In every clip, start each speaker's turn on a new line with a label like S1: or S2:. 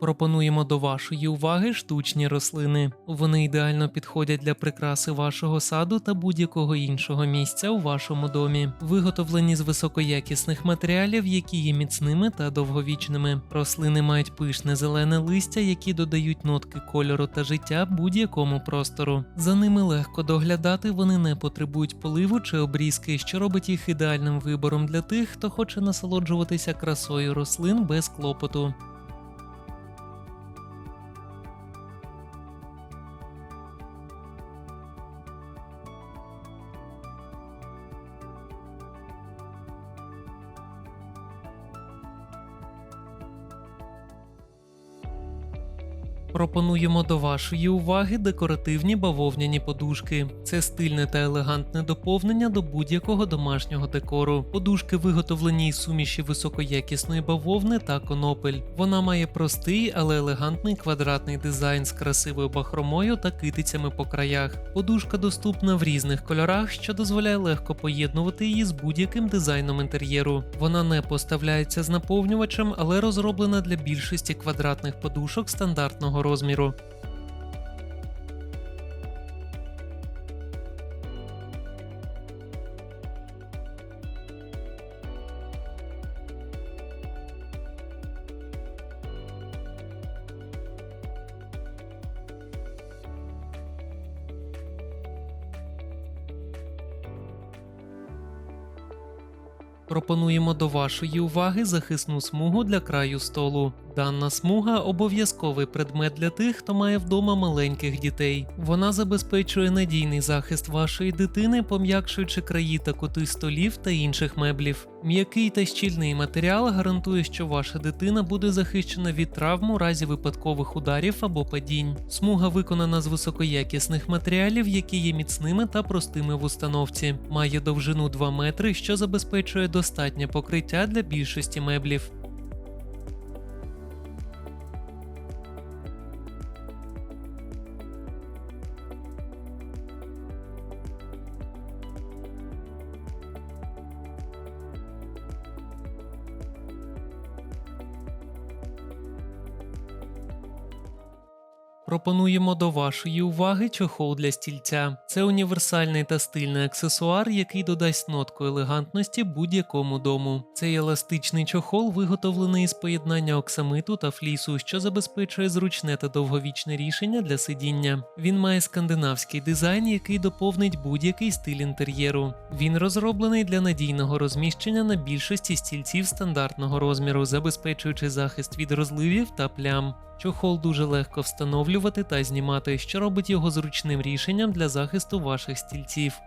S1: Пропонуємо до вашої уваги штучні рослини. Вони ідеально підходять для прикраси вашого саду та будь-якого іншого місця у вашому домі. Виготовлені з високоякісних матеріалів, які є міцними та довговічними. Рослини мають пишне зелене листя, які додають нотки кольору та життя будь-якому простору. За ними легко доглядати, вони не потребують поливу чи обрізки, що робить їх ідеальним вибором для тих, хто хоче насолоджуватися красою рослин без клопоту. Пропонуємо до вашої уваги декоративні бавовняні подушки. Це стильне та елегантне доповнення до будь-якого домашнього декору. Подушки виготовлені із суміші високоякісної бавовни та конопель. Вона має простий, але елегантний квадратний дизайн з красивою бахромою та китицями по краях. Подушка доступна в різних кольорах, що дозволяє легко поєднувати її з будь-яким дизайном інтер'єру. Вона не поставляється з наповнювачем, але розроблена для більшості квадратних подушок стандартного розміру. Пропонуємо до вашої уваги захисну смугу для краю столу. Дана смуга обов'язковий предмет для тих, хто має вдома маленьких дітей. Вона забезпечує надійний захист вашої дитини, пом'якшуючи краї та кути столів та інших меблів. М'який та щільний матеріал гарантує, що ваша дитина буде захищена від травм у разі випадкових ударів або падінь. Смуга виконана з високоякісних матеріалів, які є міцними та простими в установці. Має довжину 2 метри, що забезпечує достатнє покриття для більшості меблів. Пропонуємо до вашої уваги чохол для стільця. Це універсальний та стильний аксесуар, який додасть нотку елегантності будь-якому дому. Цей еластичний чохол виготовлений із поєднання оксамиту та флісу, що забезпечує зручне та довговічне рішення для сидіння. Він має скандинавський дизайн, який доповнить будь-який стиль інтер'єру. Він розроблений для надійного розміщення на більшості стільців стандартного розміру, забезпечуючи захист від розливів та плям. Чохол дуже легко встановлювати та знімати, що робить його зручним рішенням для захисту ваших стільців.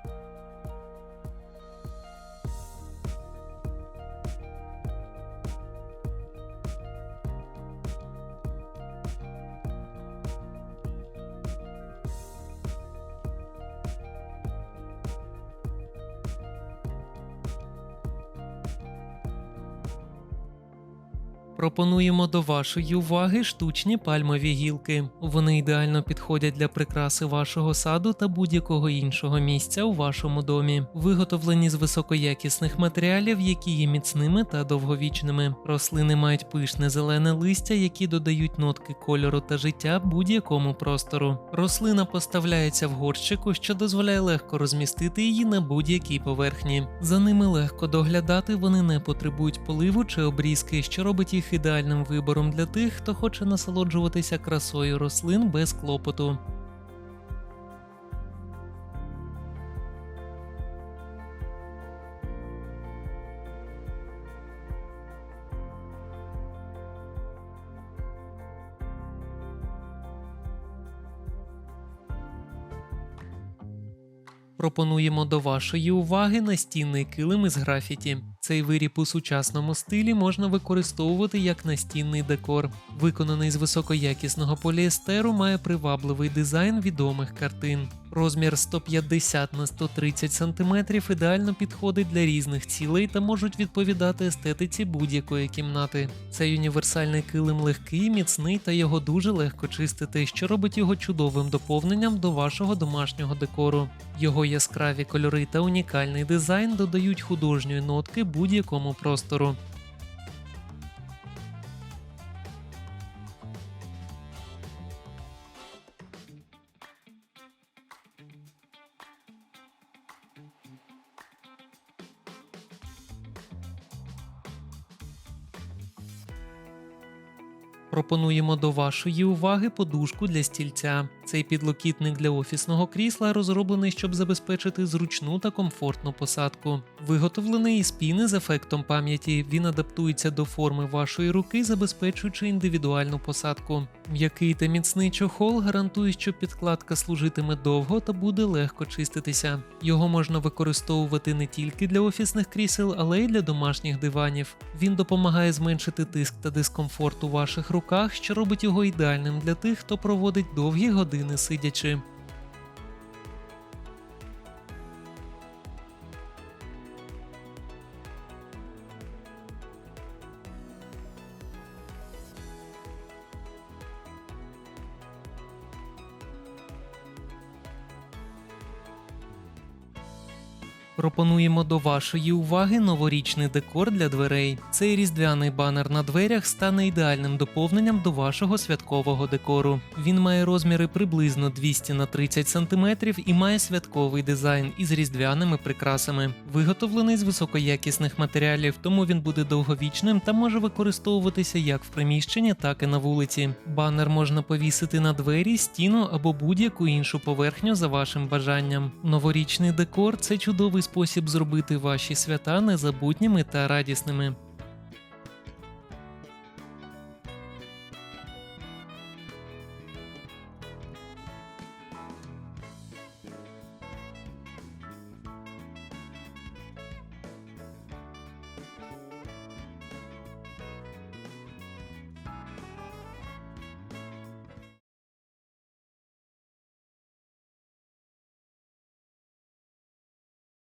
S1: Пропонуємо до вашої уваги штучні пальмові гілки. Вони ідеально підходять для прикраси вашого саду та будь-якого іншого місця у вашому домі. Виготовлені з високоякісних матеріалів, які є міцними та довговічними. Рослини мають пишне зелене листя, які додають нотки кольору та життя будь-якому простору. Рослина поставляється в горщику, що дозволяє легко розмістити її на будь-якій поверхні. За ними легко доглядати, вони не потребують поливу чи обрізки, що робить їх ідеальним вибором для тих, хто хоче насолоджуватися красою рослин без клопоту. Пропонуємо до вашої уваги настінний килим із графіті. Цей виріб у сучасному стилі можна використовувати як настінний декор. Виконаний з високоякісного поліестеру, має привабливий дизайн відомих картин. Розмір 150 на 130 см ідеально підходить для різних цілей та можуть відповідати естетиці будь-якої кімнати. Цей універсальний килим легкий, міцний та його дуже легко чистити, що робить його чудовим доповненням до вашого домашнього декору. Його яскраві кольори та унікальний дизайн додають художньої нотки будь-якому простору. Пропонуємо до вашої уваги подушку для стільця. Цей підлокітник для офісного крісла розроблений, щоб забезпечити зручну та комфортну посадку. Виготовлений із піни з ефектом пам'яті. Він адаптується до форми вашої руки, забезпечуючи індивідуальну посадку. М'який та міцний чохол гарантує, що підкладка служитиме довго та буде легко чиститися. Його можна використовувати не тільки для офісних крісел, але й для домашніх диванів. Він допомагає зменшити тиск та дискомфорт у ваших руках, що робить його ідеальним для тих, хто проводить довгі години сидячи. Пропонуємо до вашої уваги новорічний декор для дверей. Цей різдвяний банер на дверях стане ідеальним доповненням до вашого святкового декору. Він має розміри приблизно 200 на 30 см і має святковий дизайн із різдвяними прикрасами. Виготовлений з високоякісних матеріалів, тому він буде довговічним та може використовуватися як в приміщенні, так і на вулиці. Банер можна повісити на двері, стіну або будь-яку іншу поверхню за вашим бажанням. Новорічний декор це чудовий спосіб зробити ваші свята незабутніми та радісними.